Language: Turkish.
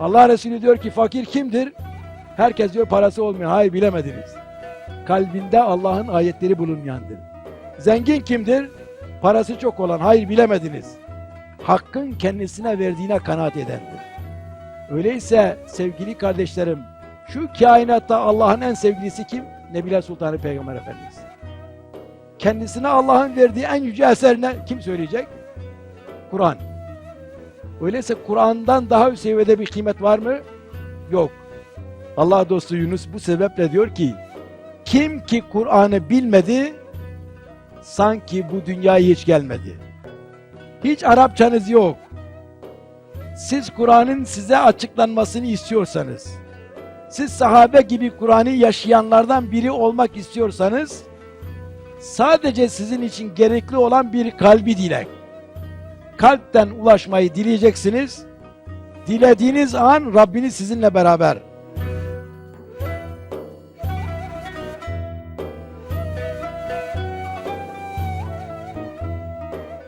Allah Resulü diyor ki fakir kimdir? Herkes diyor parası olmayan. Hayır bilemediniz. Kalbinde Allah'ın ayetleri bulunmayandır. Zengin kimdir? Parası çok olan. Hayır bilemediniz. Hakkın kendisine verdiğine kanaat edendir. Öyleyse sevgili kardeşlerim, şu kainatta Allah'ın en sevgilisi kim? Nebiler Sultanı Peygamber Efendimiz. Kendisine Allah'ın verdiği en yüce eser ne? Kim söyleyecek? Kur'an. Öyleyse Kur'an'dan daha üst seviyede bir kıymet var mı? Yok. Allah dostu Yunus bu sebeple diyor ki kim ki Kur'an'ı bilmedi sanki bu dünyaya hiç gelmedi. Hiç Arapçanız yok. Siz Kur'an'ın size açıklanmasını istiyorsanız, siz sahabe gibi Kur'an'ı yaşayanlardan biri olmak istiyorsanız, sadece sizin için gerekli olan bir kalbi dilek. Kalpten ulaşmayı dileyeceksiniz. Dilediğiniz an Rabbiniz sizinle beraber.